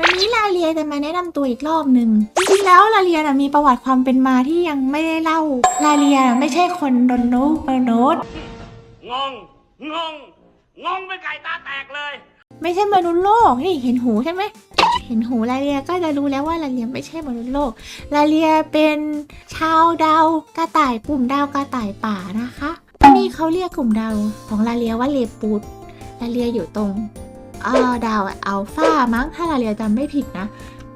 วันนี้ลาเลียจะมาแนะนำตัวอีกรอบหนึ่งจริงๆแล้วลาเลียน่ะมีประวัติความเป็นมาที่ยังไม่ได้เล่า ลาเลียน่ะไม่ใช่คนโดนนุปโนดงง งง งงเป็นไก่ตาแตกเลย ไม่ใช่มนุษย์โลกนี่เห็นหูใช่ไหมเห็นหูลาเลียก็จะรู้แล้วว่าลาเลียไม่ใช่มนุษย์โลก ลาเลียเป็นชาวดาวกระต่ายกลุ่มดาวกระต่ายป่านะคะนี่เขาเรียกกลุ่มดาวของลาเลียว่าเลปูดลาเลียอยู่ตรง เออดาวอัลฟามั้งถ้าลาเลียจำไม่ผิดนะ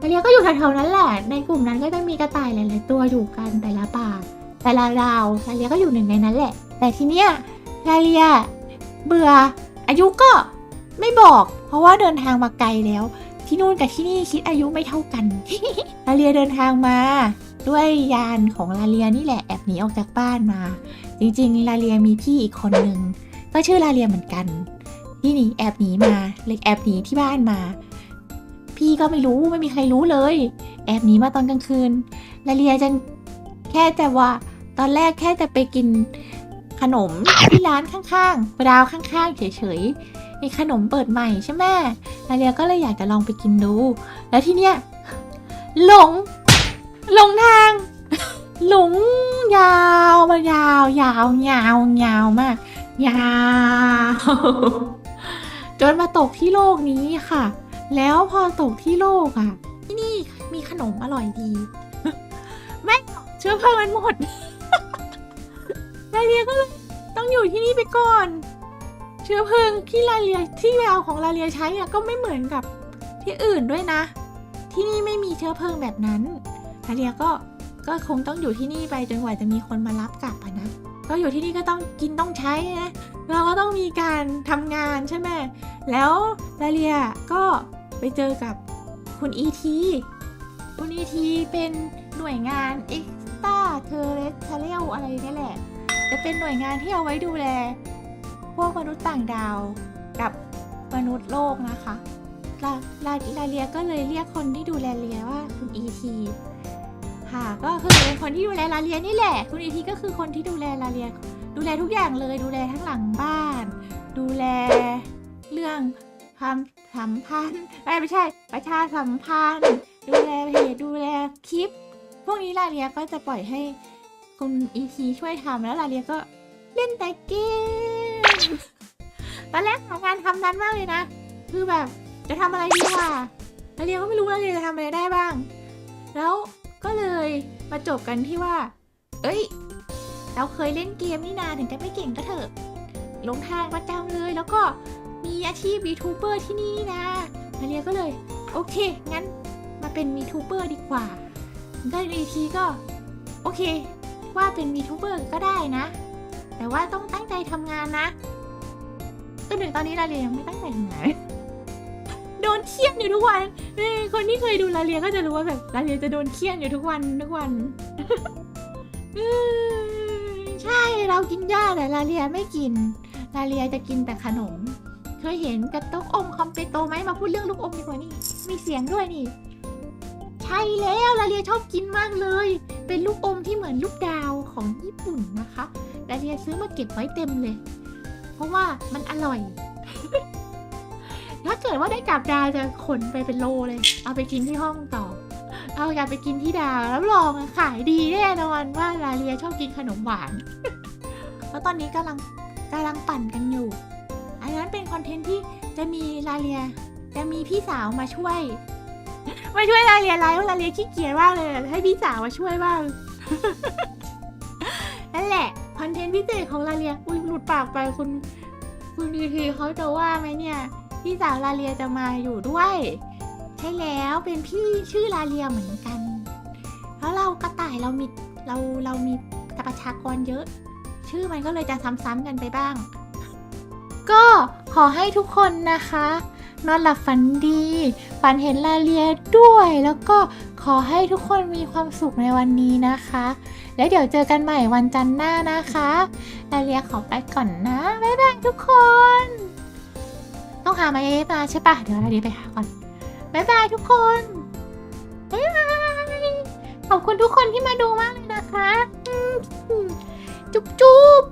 ลาเลียก็อยู่แถวๆนั้นแหละ ในกลุ่มนั้นก็จะมีกระต่ายหลายๆตัวอยู่กันแต่ละป่า แต่ละดาวลาเลียก็อยู่หนึ่งในนั้นแหละ แต่ทีเนี้ยลาเลียเบื่ออายุก็ไม่บอก เพราะว่าเดินทางมาไกลแล้ว ที่นู่นกับที่นี่คิดอายุไม่เท่ากันลาเลียเดินทางมาด้วยยานของลาเลียนี่แหละแอบหนีออกจากบ้านมา จริงๆลาเลียมีพี่อีกคนนึงก็ชื่อลาเลียเหมือนกัน ที่หนีแอบหนีมาเล็กแอบหนีที่บ้านมา พี่ก็ไม่รู้ไม่มีใครรู้เลย แอบหนีมาตอนกลางคืนลาเลียจะแค่แต่ว่า ตอนแรกแค่จะไปกินขนมที่ร้านข้างๆราวข้างๆ เฉยๆมีขนมเปิดใหม่ใช่ไหมลาเลียก็เลยอยากจะลองไปกินดู แล้วที่เนี้ยหลง หลงทาง หลงยาวมายาวยาวยาวยาวมาก ยาว จนมาตกที่โลกนี้ค่ะ แล้วพอตกที่โลกอะ ที่นี่มีขนมอร่อยดี แม่เชื้อเพลิงมันหมดลาเลียก็เลยต้องอยู่ที่นี่ไปก่อน เชื้อเพลิงที่ลาเลียที่แววของลาเลียใช้อะก็ไม่เหมือนกับที่อื่นด้วยนะ ที่นี่ไม่มีเชื้อเพลิงแบบนั้นลาเลียก็ก็คงต้องอยู่ที่นี่ไปจนกว่าจะมีคนมารับกลับอะ ก็อยู่ที่นี่ก็ต้องกินต้องใช้นะเราก็ต้องมีการทำงานใช่ไหมแล้วลาเลียก็ไปเจอกับคุณอีทีคุณอีทีเป็นหน่วยงาน Extra Terrestrial อะไรนี่แหละ จะเป็นหน่วยงานที่เอาไว้ดูแล พวกมนุษย์ต่างดาวกับมนุษย์โลกนะคะลาลาลาเลียก็เลยเรียกคนที่ดูแลเลียว่าคุณอีที ค่ะ ก็คือเป็นคนที่ดูแลลาเลียนี่แหละ คุณอีทีก็คือคนที่ดูแลลาเลีย ดูแลทุกอย่างเลย ดูแลทั้งหลังบ้าน ดูแลเรื่องความสัมพันธ์ไม่ใช่ ประชาสัมพันธ์ ดูแลเพจดูแลคลิป พวกนี้ลาเลียก็จะปล่อยให้คุณอีทีช่วยทำแล้วลาเลียก็เล่นแต่เกมตอนแรกหางานทำนั้นมากเลยนะ คือแบบจะทำอะไรดีวะล้วเรียก็ไม่รู้ว่าเรียจะทำอะไรได้บ้าง แล้ว ก็เลยมาจบกันที่ว่า เอ้ย เราเคยเล่นเกมนี่นาถึงจะไม่เก่งก็เถอะ ลงทางประจำเลยแล้วก็มีอาชีพวีทูเบอร์ที่นี่นี่นะแล้วเรียก็เลย โอเค งั้นมาเป็นวีทูเบอร์ดีกว่าก็อีทีก็ โอเค ว่าเป็นวีทูเบอร์ก็ได้นะ แต่ว่าต้องตั้งใจทำงานนะจนถึงตอนนี้ลาเรียยังไม่ตั้งใจทำงาน โดนเคี่ยนอยู่ทุกวันคนที่เคยดูลาเรียก็จะรู้ว่าแบบลาเรียจะโดนเคี่ยนอยู่ทุกวันทุกวันใช่เรากินหญ้าแต่ลาเรียไม่กิน ลาเรียจะกินแต่ขนม เคยเห็นกระตุกอมคอมเปโตไหมมาพูดเรื่องลูกอมดีกว่านี่มีเสียงด้วยนี่ ใช่แล้วลาเรียชอบกินมากเลย เป็นลูกอมที่เหมือนลูกดาวของญี่ปุ่นนะคะลาเรียซื้อมาเก็บไว้เต็มเลย เพราะว่ามันอร่อย ถ้าเกิดว่าได้กลับดาวจะขนไปเป็นโลเลย เอาไปกินที่ห้องต่อ เอาอยากไปกินที่ดาวรับรองขายดีแน่นอนว่าลาเรียชอบกินขนมหวาน แล้วตอนนี้กำลังกำลังปั่นกันอยู่ อันนั้นเป็นคอนเทนต์ที่จะมีลาเรียจะมีพี่สาวมาช่วยมาช่วยลาเรียไลฟ์เพราะลาเรียขี้เกียจมากเลย ให้พี่สาวมาช่วยบ้างนั่นแหละคอนเทนต์พิเศษของลาเรียอุ้ยหลุดปากไปคุณคุณดีทีเขาจะว่าไหมเนี่ย พี่สาวลาเรียจะมาอยู่ด้วย ใช่แล้วเป็นพี่ชื่อลาเรียเหมือนกัน แล้วเรากระต่ายเรามีเราเรามีประชากรเยอะ ชื่อมันก็เลยจะซ้ำๆกันไปบ้าง ก็ขอให้ทุกคนนะคะ นอนหลับฝันดี ฝันเห็นลาเลียด้วย แล้วก็ขอให้ทุกคนมีความสุขในวันนี้นะคะ แล้วเดี๋ยวเจอกันใหม่วันจันทร์หน้านะคะลาเลียขอไปก่อนนะ บ๊ายบายทุกคน ต้องหามาเอฟมาใช่ปะเดี๋ยวลาเลียไปหาก่อนบ๊ายบายทุกคนบ๊ายบายขอบคุณทุกคนที่มาดูมากเลยนะคะ จุ๊บจุ๊บ